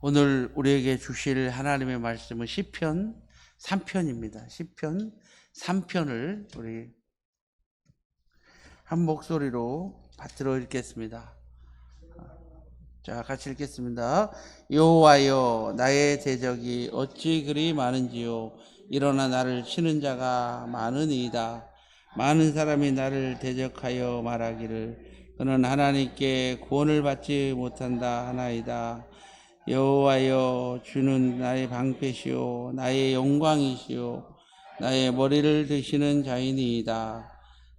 오늘 우리에게 주실 하나님의 말씀은 시편 3편입니다. 시편 3편을 우리 한 목소리로 받들어 읽겠습니다. 자, 같이 읽겠습니다. 여호와여 나의 대적이 어찌 그리 많은지요 일어나 나를 치는 자가 많으니이다. 많은 사람이 나를 대적하여 말하기를 그는 하나님께 구원을 받지 못한다 하나이다. 여호와여 주는 나의 방패시요 나의 영광이시요 나의 머리를 드시는 자이니이다.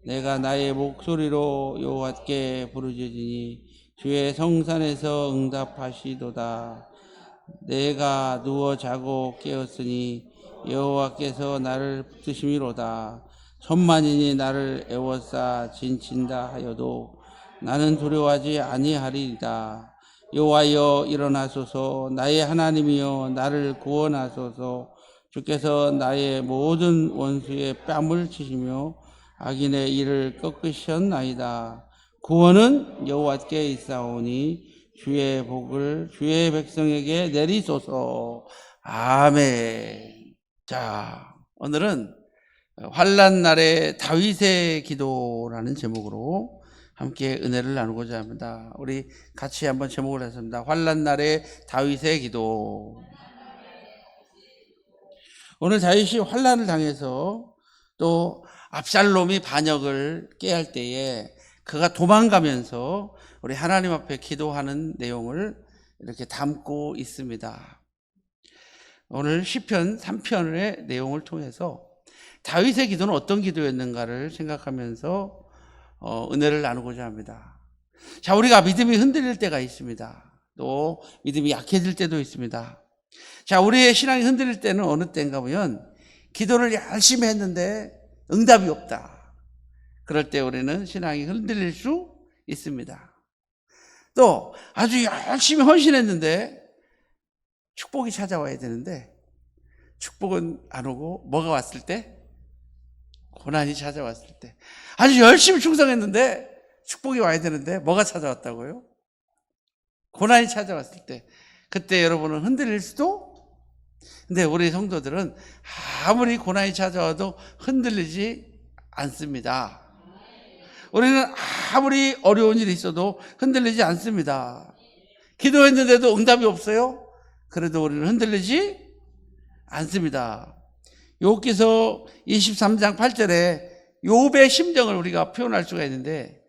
내가 나의 목소리로 여호와께 부르짖으니 주의 성산에서 응답하시도다. 내가 누워 자고 깨었으니 여호와께서 나를 붙드심이로다. 천만인이 나를 애워싸 진친다 하여도 나는 두려워하지 아니하리이다. 여호와여 일어나소서 나의 하나님이여 나를 구원하소서 주께서 나의 모든 원수의 뺨을 치시며 악인의 일을 꺾으셨나이다. 구원은 여호와께 있사오니 주의 복을 주의 백성에게 내리소서. 아멘. 자, 오늘은 환란 날의 다윗의 기도라는 제목으로 함께 은혜를 나누고자 합니다. 우리 같이 한번 제목을 했습니다. 환란 날의 다윗의 기도. 오늘 다윗이 환란을 당해서 또 압살롬이 반역을 깨할 때에 그가 도망가면서 우리 하나님 앞에 기도하는 내용을 이렇게 담고 있습니다. 오늘 시편 3편의 내용을 통해서 다윗의 기도는 어떤 기도였는가를 생각하면서 어, 은혜를 나누고자 합니다. 자, 우리가 믿음이 흔들릴 때가 있습니다. 또 믿음이 약해질 때도 있습니다. 자, 우리의 신앙이 흔들릴 때는 어느 때인가 보면 기도를 열심히 했는데 응답이 없다. 그럴 때 우리는 신앙이 흔들릴 수 있습니다. 또 아주 열심히 헌신했는데 축복이 찾아와야 되는데 축복은 안 오고 뭐가 왔을 때? 고난이 찾아왔을 때. 아주 열심히 충성했는데 축복이 와야 되는데 뭐가 찾아왔다고요? 고난이 찾아왔을 때. 그때 여러분은 흔들릴 수도 근데 우리 성도들은 아무리 고난이 찾아와도 흔들리지 않습니다. 우리는 아무리 어려운 일이 있어도 흔들리지 않습니다. 기도했는데도 응답이 없어요? 그래도 우리는 흔들리지 않습니다. 욥기서 23장 8절에 욥의 심정을 우리가 표현할 수가 있는데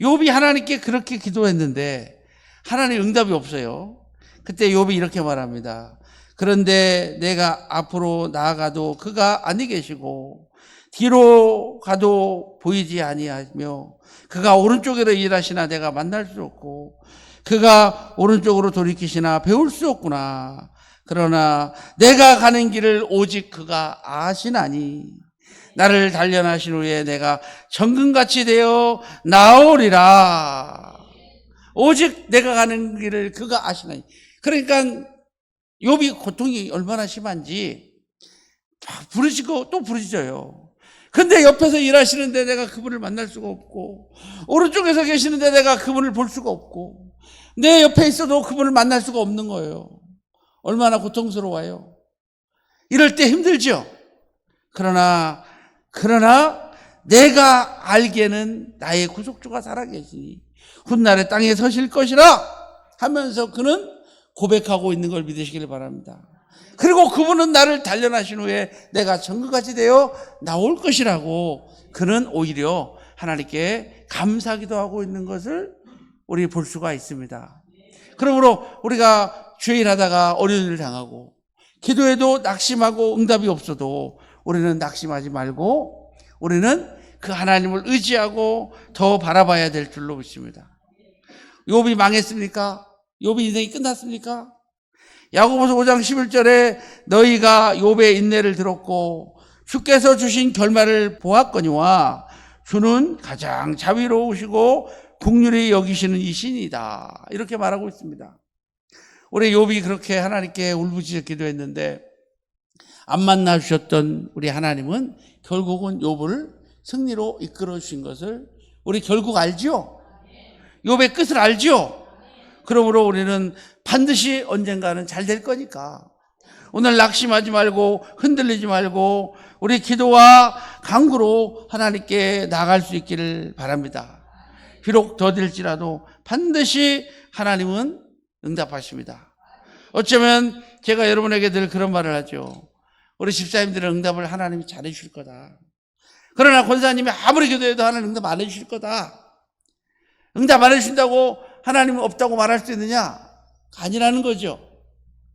욥이 하나님께 그렇게 기도했는데 하나님 응답이 없어요. 그때 욥이 이렇게 말합니다. 그런데 내가 앞으로 나아가도 그가 아니 계시고 뒤로 가도 보이지 아니하며 그가 오른쪽으로 일하시나 내가 만날 수 없고 그가 오른쪽으로 돌이키시나 배울 수 없구나. 그러나 내가 가는 길을 오직 그가 아시나니 나를 단련하신 후에 내가 정금같이 되어 나오리라. 오직 내가 가는 길을 그가 아시나니. 그러니까 욥이 고통이 얼마나 심한지 부르짖고 또 부르짖어요. 근데 옆에서 일하시는데 내가 그분을 만날 수가 없고 오른쪽에서 계시는데 내가 그분을 볼 수가 없고 내 옆에 있어도 그분을 만날 수가 없는 거예요. 얼마나 고통스러워요. 이럴 때 힘들죠. 그러나 그러나 내가 알기에는 나의 구속주가 살아계시니 훗날에 땅에 서실 것이라 하면서 그는 고백하고 있는 걸 믿으시길 바랍니다. 그리고 그분은 나를 단련하신 후에 내가 정금같이 되어 나올 것이라고 그는 오히려 하나님께 감사기도 하고 있는 것을 우리 볼 수가 있습니다. 그러므로 우리가 죄일 하다가 어려운 일을 당하고 기도해도 낙심하고 응답이 없어도 우리는 낙심하지 말고 우리는 그 하나님을 의지하고 더 바라봐야 될 줄로 믿습니다. 욥이 망했습니까? 욥이 인생이 끝났습니까? 야고보서 5장 11절에 너희가 욥의 인내를 들었고 주께서 주신 결말을 보았거니와 주는 가장 자비로우시고 국률이 여기시는 이신이다. 이렇게 말하고 있습니다. 우리 욥이 그렇게 하나님께 울부짖어 기도했는데 안 만나 주셨던 우리 하나님은 결국은 욥을 승리로 이끌어 주신 것을 우리 결국 알지요? 욥의 끝을 알지요? 그러므로 우리는 반드시 언젠가는 잘 될 거니까. 오늘 낙심하지 말고 흔들리지 말고 우리 기도와 강구로 하나님께 나갈 수 있기를 바랍니다. 비록 더딜지라도 반드시 하나님은 응답하십니다. 어쩌면 제가 여러분에게 늘 그런 말을 하죠. 우리 집사님들은 응답을 하나님이 잘해 주실 거다. 그러나 권사님이 아무리 기도해도 하나님 응답 안 해 주실 거다. 응답 안 해 주신다고 하나님은 없다고 말할 수 있느냐? 아니라는 거죠.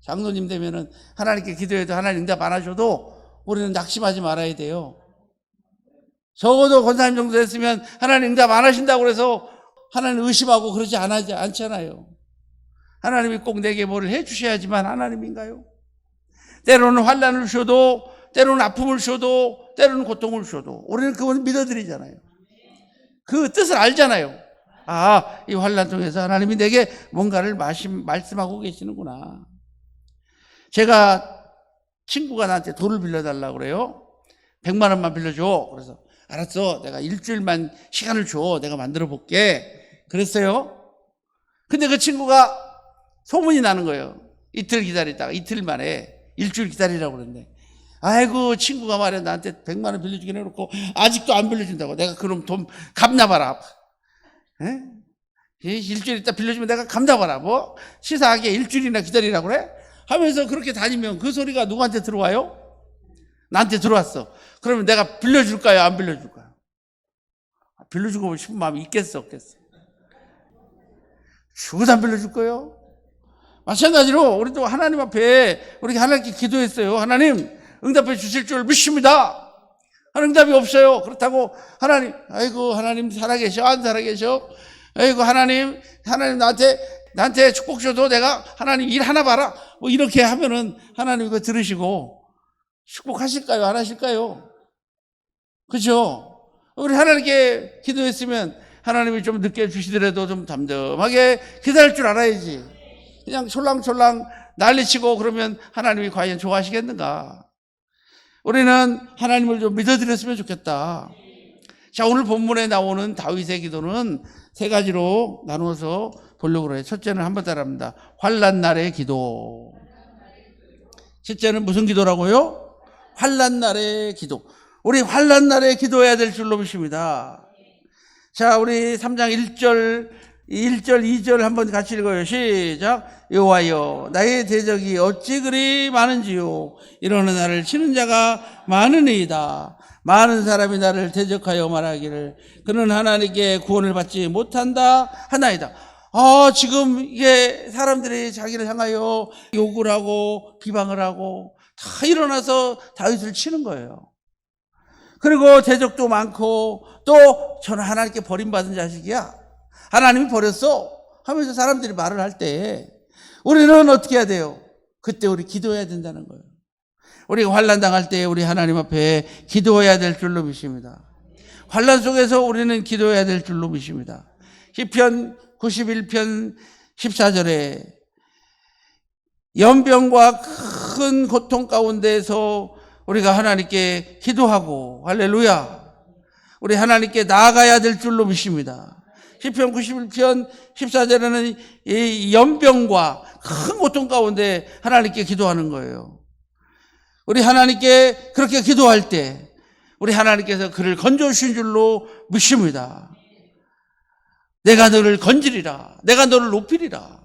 장로님 되면은 하나님께 기도해도 하나님 응답 안 하셔도 우리는 낙심하지 말아야 돼요. 적어도 권사님 정도 됐으면 하나님 응답 안 하신다고 그래서 하나님 의심하고 그러지 않지, 않잖아요. 하나님이 꼭 내게 뭐를 해 주셔야지만 하나님인가요? 때로는 환란을 주셔도 때로는 아픔을 주셔도 때로는 고통을 주셔도 우리는 그걸 믿어드리잖아요. 그 뜻을 알잖아요. 아, 이 환란 중에서 하나님이 내게 뭔가를 말씀, 말씀하고 계시는구나. 제가 친구가 나한테 돈을 빌려달라고 그래요. 100만 원만 빌려줘. 그래서 알았어. 내가 일주일만 시간을 줘. 내가 만들어 볼게. 그랬어요. 근데 그 친구가 소문이 나는 거예요. 이틀 기다리다가 이틀 만에 일주일 기다리라고 그랬는데 아이고 친구가 말해 나한테 100만 원 빌려주긴 해놓고 아직도 안 빌려준다고 내가 그럼 돈 갚나봐라 에? 이 일주일 있다 빌려주면 내가 갚나봐라 뭐 시사하게 일주일이나 기다리라고 그래? 하면서 그렇게 다니면 그 소리가 누구한테 들어와요? 나한테 들어왔어 그러면 내가 빌려줄까요 안 빌려줄까요? 아, 빌려주고 싶은 마음이 있겠어 없겠어? 죽어도 안 빌려줄 거예요? 마찬가지로 우리도 하나님 앞에 우리 하나님께 기도했어요. 하나님 응답해 주실 줄 믿습니다. 응답이 없어요. 그렇다고 하나님 아이고 하나님 살아계셔 안 살아계셔? 아이고 하나님 하나님 나한테 나한테 축복 줘도 내가 하나님 일 하나 봐라. 뭐 이렇게 하면은 하나님 이거 들으시고 축복하실까요? 안 하실까요? 그죠? 우리 하나님께 기도했으면 하나님이 좀 늦게 주시더라도 좀 담담하게 기다릴 줄 알아야지. 그냥 솔랑솔랑 난리치고 그러면 하나님이 과연 좋아하시겠는가? 우리는 하나님을 좀 믿어드렸으면 좋겠다. 자, 오늘 본문에 나오는 다윗의 기도는 세 가지로 나누어서 보려고 해요. 첫째는 한번 따라합니다. 환란 날의 기도. 첫째는 무슨 기도라고요? 환란 날의 기도. 우리 환란 날에 기도해야 될 줄로 믿습니다. 자, 우리 3장 1절 1절, 2절 한번 같이 읽어요. 시작. 여호와여, 나의 대적이 어찌 그리 많은지요. 이러는 나를 치는 자가 많으니이다. 많은 사람이 나를 대적하여 말하기를 그는 하나님께 구원을 받지 못한다 하나이다. 아, 지금 이게 사람들이 자기를 향하여 욕을 하고 비방을 하고 다 일어나서 다윗을 치는 거예요. 그리고 대적도 많고 또 저는 하나님께 버림받은 자식이야. 하나님이 버렸어. 하면서 사람들이 말을 할 때 우리는 어떻게 해야 돼요? 그때 우리 기도해야 된다는 거예요. 우리가 환란 당할 때 우리 하나님 앞에 기도해야 될 줄로 믿습니다. 환란 속에서 우리는 기도해야 될 줄로 믿습니다. 시편 91편 14절에 연병과 큰 고통 가운데에서 우리가 하나님께 기도하고 할렐루야 우리 하나님께 나아가야 될 줄로 믿습니다. 시편 91편 14절에는 이 연병과 큰 고통 가운데 하나님께 기도하는 거예요. 우리 하나님께 그렇게 기도할 때 우리 하나님께서 그를 건져주신 줄로 믿습니다. 내가 너를 건지리라. 내가 너를 높이리라.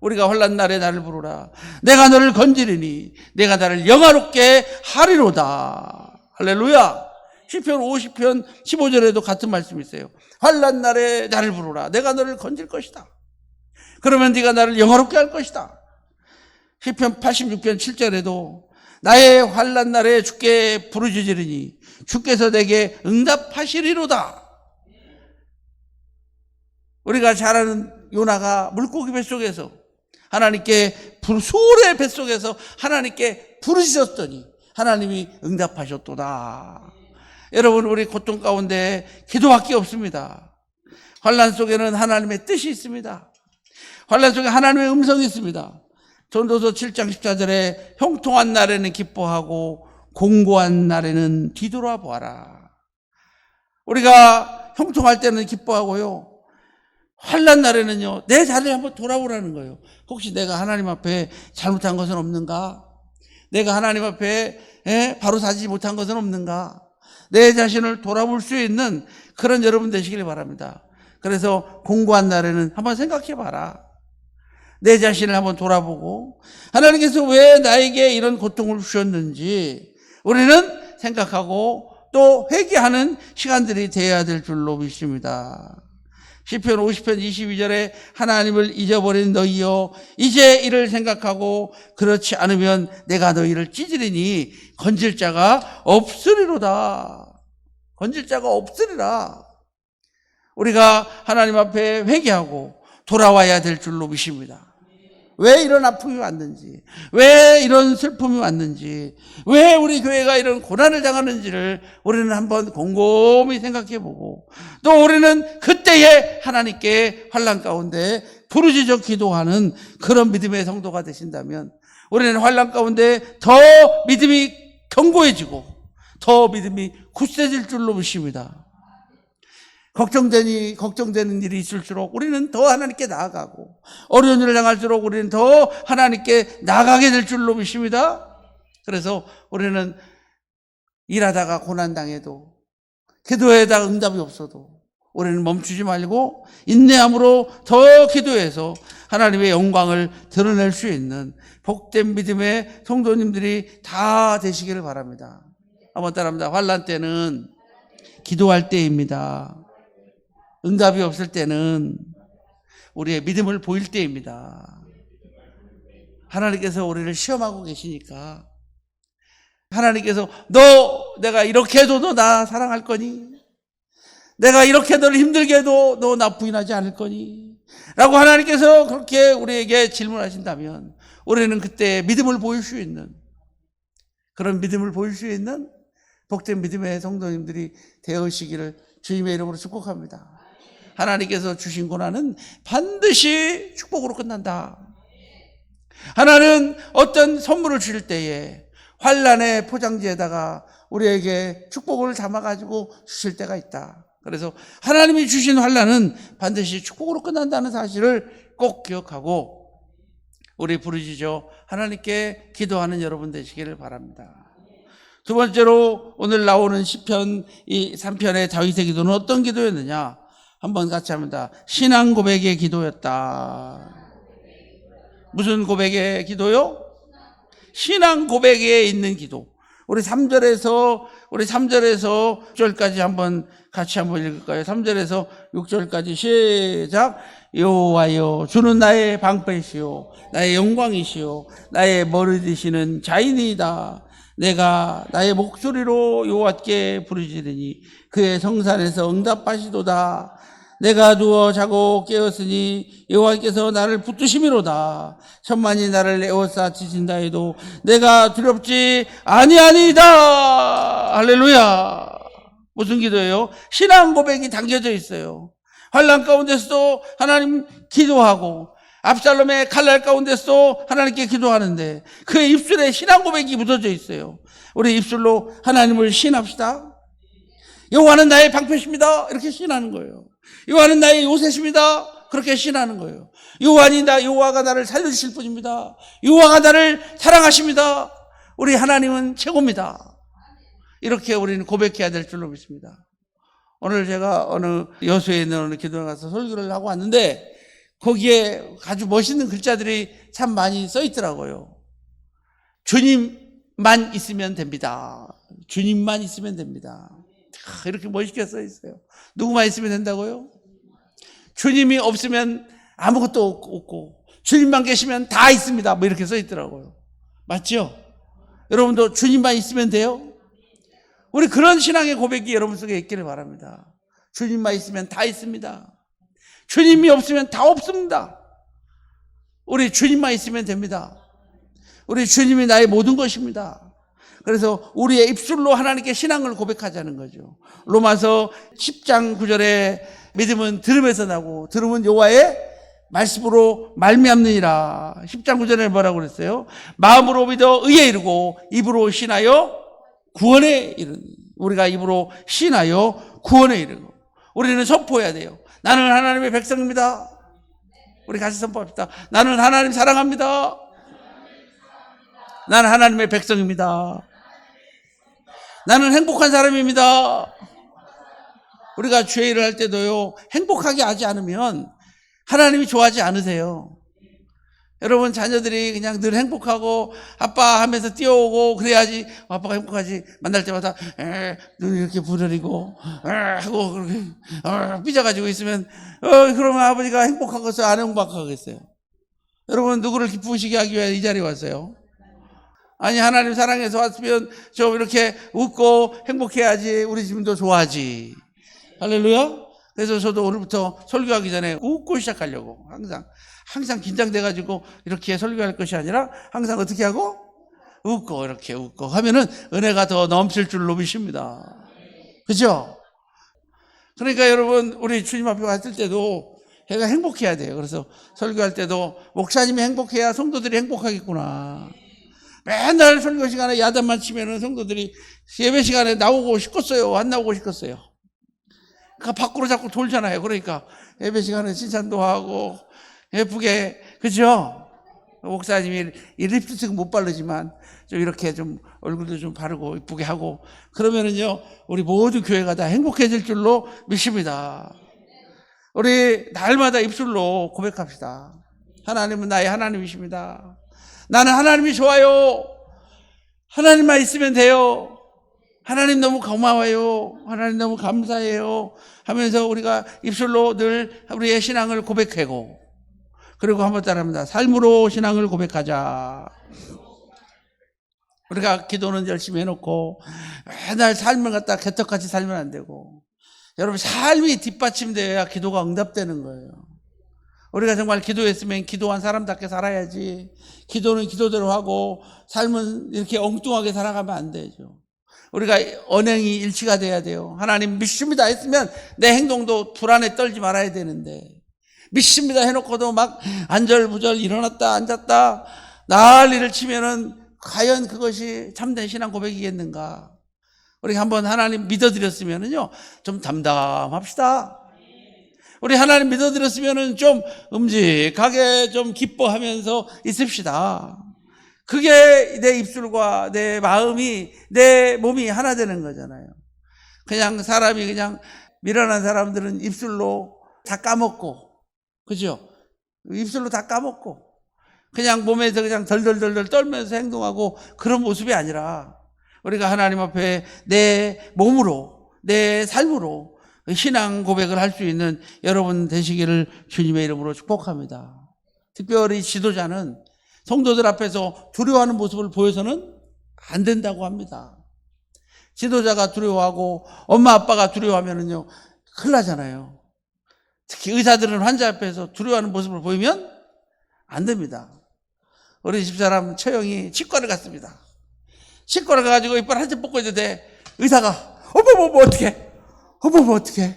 우리가 환란 날에 나를 부르라. 내가 너를 건지리니 내가 나를 영화롭게 하리로다. 할렐루야. 시편 50편 15절에도 같은 말씀이 있어요. 환란 날에 나를 부르라. 내가 너를 건질 것이다. 그러면 네가 나를 영화롭게 할 것이다. 시편 86편 7절에도 나의 환란 날에 주께 부르짖으리니 주께서 내게 응답하시리로다. 우리가 잘 아는 요나가 물고기 뱃속에서 하나님께 소의 뱃속에서 하나님께 부르짖었더니 하나님이 응답하셨도다. 여러분 우리 고통 가운데 기도밖에 없습니다. 환란 속에는 하나님의 뜻이 있습니다. 환란 속에 하나님의 음성이 있습니다. 전도서 7장 14절에 형통한 날에는 기뻐하고 공고한 날에는 뒤돌아 보아라. 우리가 형통할 때는 기뻐하고요. 환란 날에는요, 내 자리를 한번 돌아보라는 거예요. 혹시 내가 하나님 앞에 잘못한 것은 없는가? 내가 하나님 앞에 예, 바로 사지 못한 것은 없는가? 내 자신을 돌아볼 수 있는 그런 여러분 되시길 바랍니다. 그래서 공부한 날에는 한번 생각해 봐라. 내 자신을 한번 돌아보고 하나님께서 왜 나에게 이런 고통을 주셨는지 우리는 생각하고 또 회개하는 시간들이 되어야 될 줄로 믿습니다. 시편 50편 22절에 하나님을 잊어버린 너희여 이제 이를 생각하고 그렇지 않으면 내가 너희를 찢으리니 건질 자가 없으리로다. 건질 자가 없으리라. 우리가 하나님 앞에 회개하고 돌아와야 될 줄로 믿습니다. 왜 이런 아픔이 왔는지, 왜 이런 슬픔이 왔는지, 왜 우리 교회가 이런 고난을 당하는지를 우리는 한번 곰곰이 생각해 보고, 또 우리는 그때에 하나님께 환란 가운데 부르짖어 기도하는 그런 믿음의 성도가 되신다면, 우리는 환란 가운데 더 믿음이 견고해지고, 더 믿음이 굳세질 줄로 믿습니다. 걱정되니 걱정되는 일이 있을수록 우리는 더 하나님께 나아가고 어려운 일을 당할수록 우리는 더 하나님께 나가게 될 줄로 믿습니다. 그래서 우리는 일하다가 고난 당해도 기도에다가 응답이 없어도 우리는 멈추지 말고 인내함으로 더 기도해서 하나님의 영광을 드러낼 수 있는 복된 믿음의 성도님들이 다 되시기를 바랍니다. 한번 따라합니다. 환란 때는 기도할 때입니다. 응답이 없을 때는 우리의 믿음을 보일 때입니다. 하나님께서 우리를 시험하고 계시니까 하나님께서 너 내가 이렇게 해도 너 나 사랑할 거니? 내가 이렇게 너를 힘들게 해도 너 나 부인하지 않을 거니? 라고 하나님께서 그렇게 우리에게 질문하신다면 우리는 그때 믿음을 보일 수 있는 그런 믿음을 보일 수 있는 복된 믿음의 성도님들이 되으시기를 주님의 이름으로 축복합니다. 하나님께서 주신 고난은 반드시 축복으로 끝난다. 하나는 어떤 선물을 주실 때에 환란의 포장지에다가 우리에게 축복을 담아 가지고 주실 때가 있다. 그래서 하나님이 주신 환란은 반드시 축복으로 끝난다는 사실을 꼭 기억하고 우리 부르짖어 하나님께 기도하는 여러분 되시기를 바랍니다. 두 번째로 오늘 나오는 시편 이 3편의 다윗의 기도는 어떤 기도였느냐? 한번 같이 합니다. 신앙 고백의 기도였다. 무슨 고백의 기도요? 신앙 고백에 있는 기도. 우리 3절에서 우리 3절에서 6절까지 한번 같이 한번 읽을까요? 3절에서 6절까지 시작. 여호와여 주는 나의 방패시요 나의 영광이시요 나의 머리 드시는 자인이다. 내가 나의 목소리로 여호와께 부르짖으니 그의 성산에서 응답하시도다. 내가 누워 자고 깨었으니 여호와께서 나를 붙드심이로다. 천만이 나를 에워싸 치신다 해도 내가 두렵지 아니하니이다. 할렐루야. 무슨 기도예요? 신앙 고백이 담겨져 있어요. 환란 가운데서도 하나님 기도하고 압살롬의 칼날 가운데서도 하나님께 기도하는데 그의 입술에 신앙 고백이 묻어져 있어요. 우리 입술로 하나님을 신합시다. 여호와는 나의 방패십니다. 이렇게 신하는 거예요. 여호와는 나의 요새십니다. 그렇게 신하는 거예요. 여호와니 나 여호와가 나를 살려주실 분입니다. 여호와가 나를 사랑하십니다. 우리 하나님은 최고입니다. 이렇게 우리는 고백해야 될 줄로 믿습니다. 오늘 제가 어느 여수에 있는 어느 기도에 가서 설교를 하고 왔는데 거기에 아주 멋있는 글자들이 참 많이 써 있더라고요. 주님만 있으면 됩니다. 주님만 있으면 됩니다. 이렇게 멋있게 써 있어요. 누구만 있으면 된다고요? 주님이 없으면 아무것도 없고, 주님만 계시면 다 있습니다. 뭐 이렇게 써 있더라고요. 맞죠? 여러분도 주님만 있으면 돼요? 우리 그런 신앙의 고백이 여러분 속에 있기를 바랍니다. 주님만 있으면 다 있습니다. 주님이 없으면 다 없습니다. 우리 주님만 있으면 됩니다. 우리 주님이 나의 모든 것입니다. 그래서 우리의 입술로 하나님께 신앙을 고백하자는 거죠. 로마서 10장 9절에 믿음은 들음에서 나고 들음은 여호와의 말씀으로 말미암느니라. 10장 9절에 뭐라고 그랬어요? 마음으로 믿어 의에 이르고 입으로 신하여 구원에 이르니. 우리가 입으로 신하여 구원에 이르고 우리는 선포해야 돼요. 나는 하나님의 백성입니다. 우리 같이 선포합시다. 나는 하나님 사랑합니다. 나는 하나님의 백성입니다. 나는 행복한 사람입니다. 우리가 죄를 할 때도요, 행복하게 하지 않으면 하나님이 좋아하지 않으세요. 여러분 자녀들이 그냥 늘 행복하고 아빠 하면서 뛰어오고 그래야지 아빠가 행복하지 만날 때마다 에, 눈 이렇게 부르리고 에, 하고 그렇게 어, 삐져가지고 있으면 어, 그러면 아버지가 행복하겠어요 안 행복하겠어요 여러분 누구를 기쁘시게 하기 위해 이 자리에 왔어요 아니 하나님 사랑해서 왔으면 좀 이렇게 웃고 행복해야지 우리 집도 좋아하지 할렐루야 그래서 저도 오늘부터 설교하기 전에 웃고 시작하려고 항상 항상 긴장돼 가지고 이렇게 설교할 것이 아니라 항상 어떻게 하고 웃고 이렇게 웃고 하면은 은혜가 더 넘칠 줄로 믿습니다. 그죠? 그러니까 여러분 우리 주님 앞에 왔을 때도 해가 행복해야 돼요. 그래서 설교할 때도 목사님이 행복해야 성도들이 행복하겠구나. 맨날 설교 시간에 야단만 치면은 성도들이 예배 시간에 나오고 싶겠어요? 안 나오고 싶겠어요? 그 밖으로 자꾸 돌잖아요. 그러니까 예배 시간에 칭찬도 하고 예쁘게 그죠? 목사님이 이 립스틱 못 바르지만 좀 이렇게 좀 얼굴도 좀 바르고 이쁘게 하고 그러면은요 우리 모든 교회가 다 행복해질 줄로 믿습니다. 우리 날마다 입술로 고백합시다. 하나님은 나의 하나님이십니다. 나는 하나님이 좋아요. 하나님만 있으면 돼요. 하나님 너무 고마워요. 하나님 너무 감사해요. 하면서 우리가 입술로 늘 우리의 신앙을 고백하고 그리고 한번 따라합니다. 삶으로 신앙을 고백하자. 우리가 기도는 열심히 해놓고 맨날 삶을 갖다 개떡같이 살면 안 되고 여러분 삶이 뒷받침되어야 기도가 응답되는 거예요. 우리가 정말 기도했으면 기도한 사람답게 살아야지 기도는 기도대로 하고 삶은 이렇게 엉뚱하게 살아가면 안 되죠. 우리가 언행이 일치가 돼야 돼요. 하나님 믿습니다 했으면 내 행동도 불안에 떨지 말아야 되는데 믿습니다 해놓고도 막 안절부절 일어났다 앉았다 난리를 치면은 과연 그것이 참된 신앙 고백이겠는가? 우리 한번 하나님 믿어드렸으면은요 좀 담담합시다. 우리 하나님 믿어드렸으면은 좀 음직하게 좀 기뻐하면서 있읍시다. 그게 내 입술과 내 마음이 내 몸이 하나 되는 거잖아요. 그냥 사람이 그냥 미련한 사람들은 입술로 다 까먹고 그죠? 입술로 다 까먹고 그냥 몸에서 그냥 덜덜덜덜 떨면서 행동하고 그런 모습이 아니라 우리가 하나님 앞에 내 몸으로 내 삶으로 신앙 고백을 할 수 있는 여러분 되시기를 주님의 이름으로 축복합니다. 특별히 지도자는 성도들 앞에서 두려워하는 모습을 보여서는 안 된다고 합니다. 지도자가 두려워하고 엄마 아빠가 두려워하면은요 큰일 나잖아요. 특히 의사들은 환자 앞에서 두려워하는 모습을 보이면 안 됩니다. 우리 집사람 처형이 치과를 갔습니다. 치과를 가가지고 이빨 한 점 뽑고 있는데 의사가 어머 어머 어머 어떻게 어머 어머 어떻게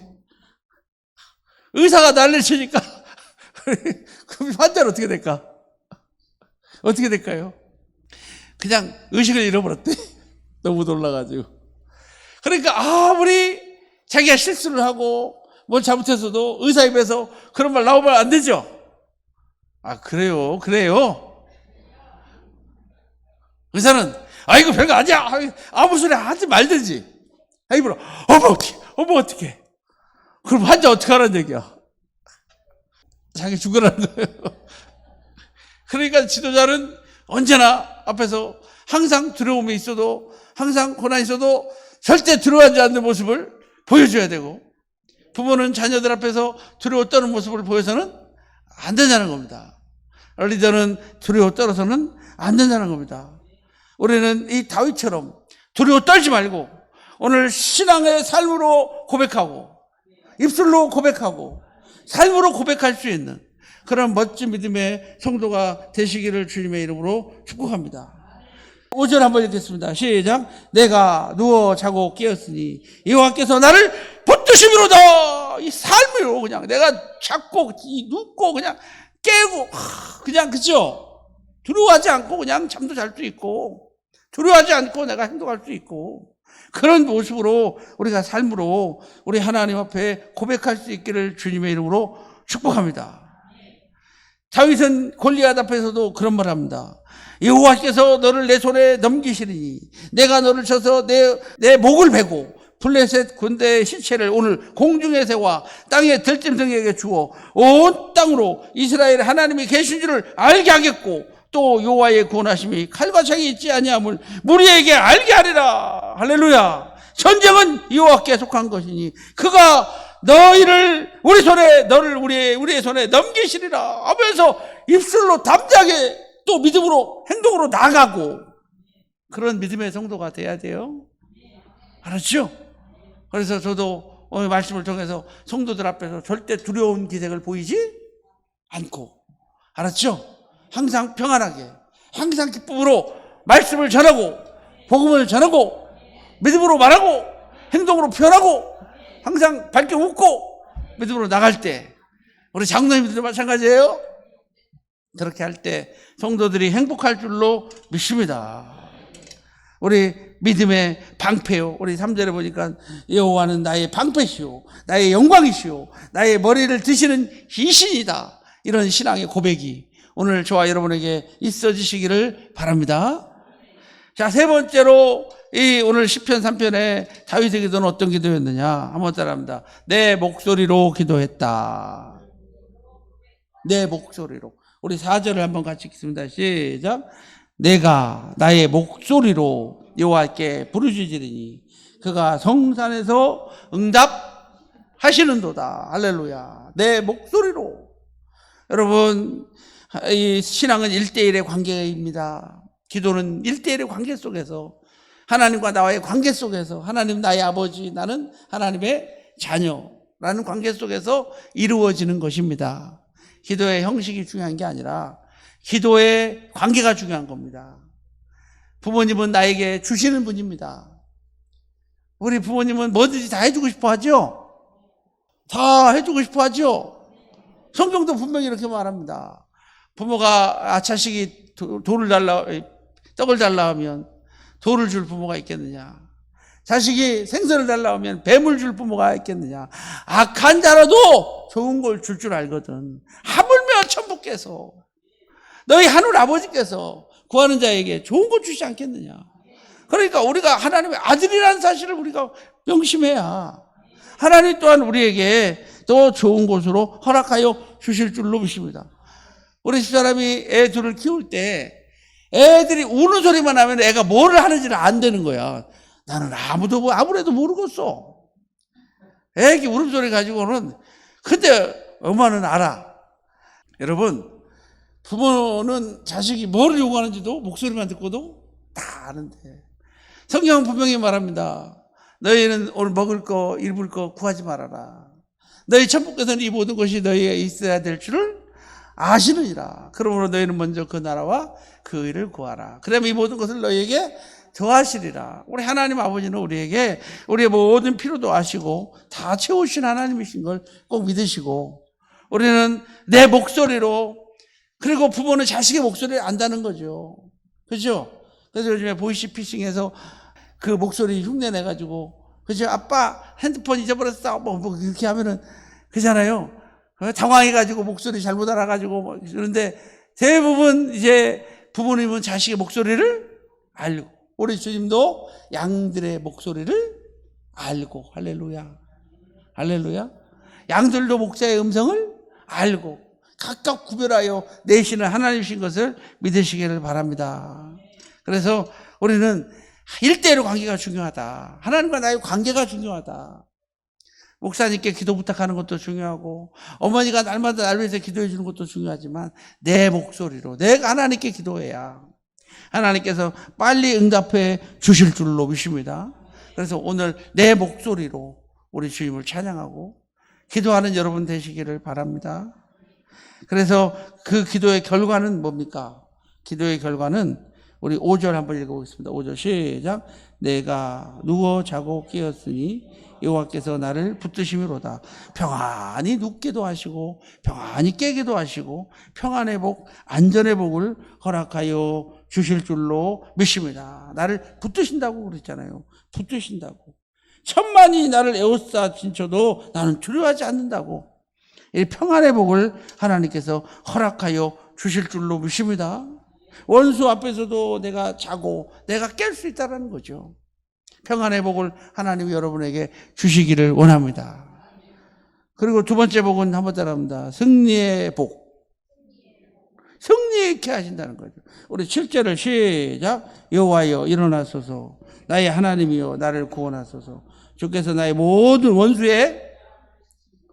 의사가 난리를 치니까 그럼 환자는 어떻게 될까? 어떻게 될까요? 그냥 의식을 잃어버렸대. 너무 놀라가지고. 그러니까 아무리 자기가 실수를 하고 뭘 잘못했어도 의사 입에서 그런 말 나오면 안 되죠. 아 그래요, 그래요. 의사는 아이고 별거 아니야. 아무 소리 하지 말든지. 아이고 어머 어떻게, 어머 어떻게. 그럼 환자 어떻게 하라는 얘기야? 자기 죽으라는 거예요. 그러니까 지도자는 언제나 앞에서 항상 두려움이 있어도 항상 고난이 있어도 절대 두려워하지 않는 모습을 보여줘야 되고 부모는 자녀들 앞에서 두려워 떠는 모습을 보여서는 안 된다는 겁니다. 리더는 두려워 떨어서는 안 된다는 겁니다. 우리는 이 다윗처럼 두려워 떨지 말고 오늘 신앙의 삶으로 고백하고 입술로 고백하고 삶으로 고백할 수 있는 그런 멋진 믿음의 성도가 되시기를 주님의 이름으로 축복합니다. 5절 한번 읽겠습니다. 시작. 내가 누워 자고 깨었으니 여호와께서 나를 붙드심으로다. 이 삶으로 그냥 내가 자고 눕고 그냥 깨고 그냥 그죠? 두려워하지 않고 그냥 잠도 잘 수 있고 두려워하지 않고 내가 행동할 수 있고 그런 모습으로 우리가 삶으로 우리 하나님 앞에 고백할 수 있기를 주님의 이름으로 축복합니다. 다윗은 골리앗 앞에서도 그런 말 합니다. 여호와께서 너를 내 손에 넘기시리니 내가 너를 쳐서 내, 내 목을 베고 블레셋 군대의 시체를 오늘 공중에 세워 땅의 들짐승에게 주어 온 땅으로 이스라엘 하나님이 계신 줄을 알게 하겠고 또 여호와의 구원하심이 칼과 창이 있지 아니함을 무리에게 알게 하리라 할렐루야 전쟁은 여호와께 속한 것이니 그가 너희를 우리 손에 너를 우리의 우리의 손에 넘기시리라 하면서 입술로 담대하게 또 믿음으로 행동으로 나가고 그런 믿음의 성도가 돼야 돼요. 알았죠? 그래서 저도 오늘 말씀을 통해서 성도들 앞에서 절대 두려운 기색을 보이지 않고 알았죠? 항상 평안하게 항상 기쁨으로 말씀을 전하고 복음을 전하고 믿음으로 말하고 행동으로 표현하고 항상 밝게 웃고 믿음으로 나갈 때 우리 장로님들도 마찬가지예요. 그렇게 할 때 성도들이 행복할 줄로 믿습니다. 우리 믿음의 방패요. 우리 3절에 보니까 여호와는 나의 방패시오. 나의 영광이시오. 나의 머리를 드시는 희신이다. 이런 신앙의 고백이 오늘 저와 여러분에게 있어지시기를 바랍니다. 자, 세 번째로 이 오늘 10편 3편에 다윗의 기도는 어떤 기도였느냐? 한번 따라합니다. 내 목소리로 기도했다. 내 목소리로. 우리 4절을 한번 같이 읽습니다. 시작. 내가 나의 목소리로 여호와께 부르짖으리니 그가 성산에서 응답하시는도다. 할렐루야. 내 목소리로. 여러분, 이 신앙은 1대1의 관계입니다. 기도는 1대1의 관계 속에서 하나님과 나와의 관계 속에서 하나님 나의 아버지, 나는 하나님의 자녀라는 관계 속에서 이루어지는 것입니다. 기도의 형식이 중요한 게 아니라 기도의 관계가 중요한 겁니다. 부모님은 나에게 주시는 분입니다. 우리 부모님은 뭐든지 다 해주고 싶어 하죠? 다 해주고 싶어 하죠? 성경도 분명히 이렇게 말합니다. 부모가 아, 자식이 도- 돌을 달라, 떡을 달라 하면 돌을 줄 부모가 있겠느냐? 자식이 생선을 달라 하면 뱀을 줄 부모가 있겠느냐? 악한 자라도 좋은 걸줄줄 알거든. 하물며 천부께서 너희 하늘 아버지께서 구하는 자에게 좋은 거 주지 않겠느냐? 그러니까 우리가 하나님의 아들이라는 사실을 우리가 명심해야 하나님 또한 우리에게 더 좋은 곳으로 허락하여 주실 줄로 믿습니다. 우리 집사람이 애 둘을 키울 때 애들이 우는 소리만 하면 애가 뭐를 하는지를 안 되는 거야. 나는 아무도 뭐 아무래도 모르겠어. 애기 울음소리 가지고는 근데 엄마는 알아. 여러분 부모는 자식이 뭘 요구하는지도 목소리만 듣고도 다 아는데 성경은 분명히 말합니다. 너희는 오늘 먹을 거, 입을 거 구하지 말아라. 너희 천국에서는 이 모든 것이 너희에 있어야 될 줄을 아시느니라. 그러므로 너희는 먼저 그 나라와 그 의를 구하라. 그러면 이 모든 것을 너희에게 더하시리라. 우리 하나님 아버지는 우리에게 우리의 모든 필요도 아시고 다 채우신 하나님이신 걸 꼭 믿으시고 우리는 내 목소리로 그리고 부모는 자식의 목소리를 안다는 거죠. 그죠? 그래서 요즘에 보이시 피싱에서 그 목소리 흉내 내가지고 그죠? 아빠 핸드폰 잊어버렸어. 뭐, 뭐 이렇게 하면은 그잖아요. 어, 당황해가지고 목소리 잘못 알아가지고 뭐 그런데 대부분 이제 부모님은 자식의 목소리를 알고 우리 주님도 양들의 목소리를 알고 할렐루야 할렐루야 양들도 목자의 음성을 알고 각각 구별하여 내시는 하나님이신 것을 믿으시기를 바랍니다. 그래서 우리는 일대로 관계가 중요하다. 하나님과 나의 관계가 중요하다. 목사님께 기도 부탁하는 것도 중요하고 어머니가 날마다 날 위해서 기도해 주는 것도 중요하지만 내 목소리로 내가 하나님께 기도해야 하나님께서 빨리 응답해 주실 줄로 믿습니다. 그래서 오늘 내 목소리로 우리 주님을 찬양하고 기도하는 여러분 되시기를 바랍니다. 그래서 그 기도의 결과는 뭡니까? 기도의 결과는 우리 5절 한번 읽어보겠습니다. 5절 시작. 내가 누워 자고 깨었으니 여호와께서 나를 붙드심이로다. 평안히 눕게도 하시고 평안히 깨기도 하시고 평안의 복, 안전의 복을 허락하여 주실 줄로 믿습니다. 나를 붙드신다고 그랬잖아요. 붙드신다고. 천만이 나를 에워싸 진쳐도 나는 두려워하지 않는다고. 이 평안의 복을 하나님께서 허락하여 주실 줄로 믿습니다. 원수 앞에서도 내가 자고 내가 깰 수 있다는 거죠. 평안의 복을 하나님이 여러분에게 주시기를 원합니다. 그리고 두 번째 복은 한번 따라합니다. 승리의 복. 승리 있게 하신다는 거죠. 우리 7절을 시작. 여호와여 일어나소서. 나의 하나님이여 나를 구원하소서. 주께서 나의 모든 원수의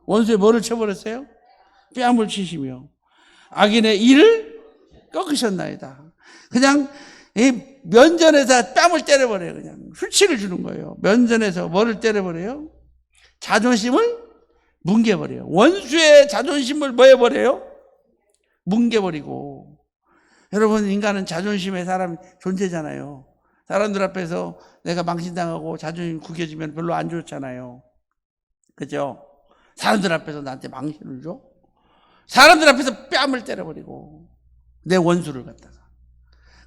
원수의 뭐를 쳐버렸어요? 뺨을 치시며 악인의 일을 꺾으셨나이다. 그냥 이 면전에서 뺨을 때려버려요. 그냥 수치를 주는 거예요. 면전에서 뭐를 때려버려요? 자존심을 뭉개버려요. 원수의 자존심을 뭐 해버려요? 뭉개버리고. 여러분, 인간은 자존심의 사람 존재잖아요. 사람들 앞에서 내가 망신당하고 자존심 구겨지면 별로 안 좋잖아요. 그죠? 사람들 앞에서 나한테 망신을 줘? 사람들 앞에서 뺨을 때려버리고, 내 원수를 갖다가.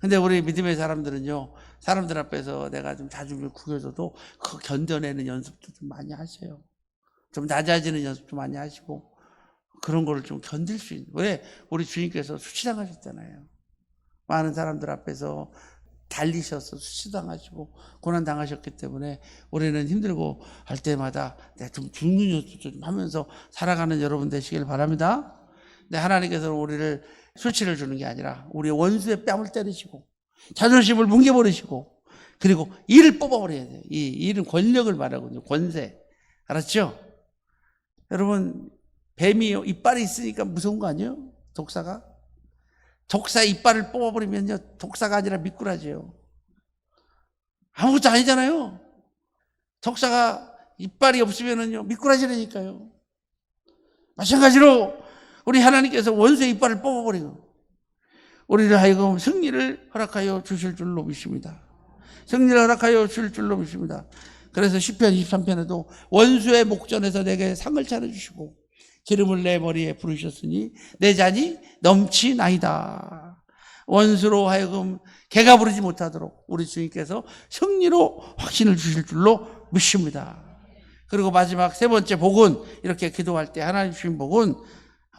근데 우리 믿음의 사람들은요, 사람들 앞에서 내가 좀 자존심을 구겨져도 그 견뎌내는 연습도 좀 많이 하세요. 좀 낮아지는 연습 좀 많이 하시고, 그런 거를 좀 견딜 수 있는. 왜? 우리 주님께서 수치당하셨잖아요. 많은 사람들 앞에서 달리셔서 수치당하시고 고난당하셨기 때문에 우리는 힘들고 할 때마다 좀 죽는 연습도 좀 하면서 살아가는 여러분 되시길 바랍니다. 근데 하나님께서는 우리를 수치를 주는 게 아니라 우리 원수의 뺨을 때리시고 자존심을 뭉개버리시고 그리고 일을 뽑아버려야 돼요. 이 일은 권력을 말하거든요. 권세. 알았죠? 여러분 뱀이 이빨이 있으니까 무서운 거 아니에요? 독사가? 독사 이빨을 뽑아버리면요, 독사가 아니라 미꾸라지예요. 아무것도 아니잖아요. 독사가 이빨이 없으면은요, 미꾸라지라니까요. 마찬가지로 우리 하나님께서 원수의 이빨을 뽑아버리고 우리를 하여금 승리를 허락하여 주실 줄로 믿습니다. 승리를 허락하여 주실 줄로 믿습니다. 그래서 10편 23편에도 원수의 목전에서 내게 상을 차려주시고 기름을 내 머리에 부르셨으니 내 잔이 넘치나이다. 원수로 하여금 개가 부르지 못하도록 우리 주님께서 승리로 확신을 주실 줄로 믿습니다. 그리고 마지막 세 번째 복은 이렇게 기도할 때 하나님 주신 복은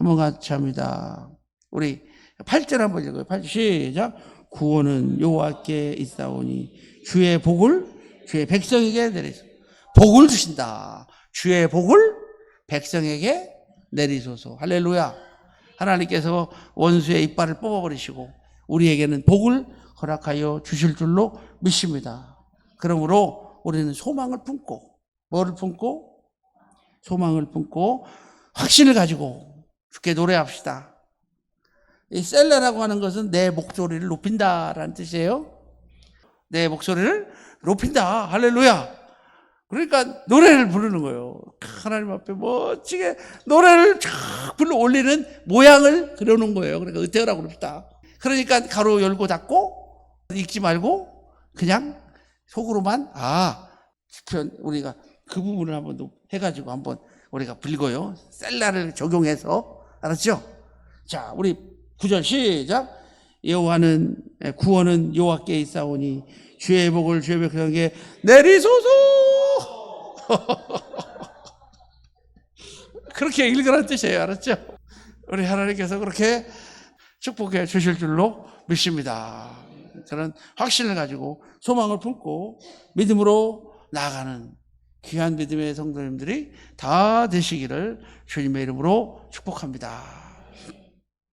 한번 같이 합니다. 우리 8절 한번 읽어요. 8절 시작. 구원은 여호와께 있사오니 주의 복을 주의 백성에게 내리소. 복을 주신다. 주의 복을 백성에게 내리소서. 할렐루야. 하나님께서 원수의 이빨을 뽑아버리시고 우리에게는 복을 허락하여 주실 줄로 믿습니다. 그러므로 우리는 소망을 품고 뭐를 품고 소망을 품고 확신을 가지고 주께 노래합시다. 이 셀레라고 하는 것은 내 목소리를 높인다라는 뜻이에요. 내 목소리를 높인다. 할렐루야. 그러니까 노래를 부르는 거예요. 하나님 앞에 멋지게 노래를 쫙 불러 올리는 모양을 그려놓은 거예요. 그러니까 의태어라고 그럽시다. 그러니까 가로 열고 닫고 읽지 말고 그냥 속으로만 아 시편 우리가 그 부분을 한번 또 해가지고 한번 우리가 불고요. 셀라를 적용해서 알았죠? 자, 우리 구절 시작. 여호와는 구원은 여호와께 있사오니 주의 복을 주의 백성에게 내리소서. 그렇게 읽으라는 뜻이에요. 알았죠? 우리 하나님께서 그렇게 축복해 주실 줄로 믿습니다. 저는 확신을 가지고 소망을 품고 믿음으로 나아가는 귀한 믿음의 성도님들이 다 되시기를 주님의 이름으로 축복합니다.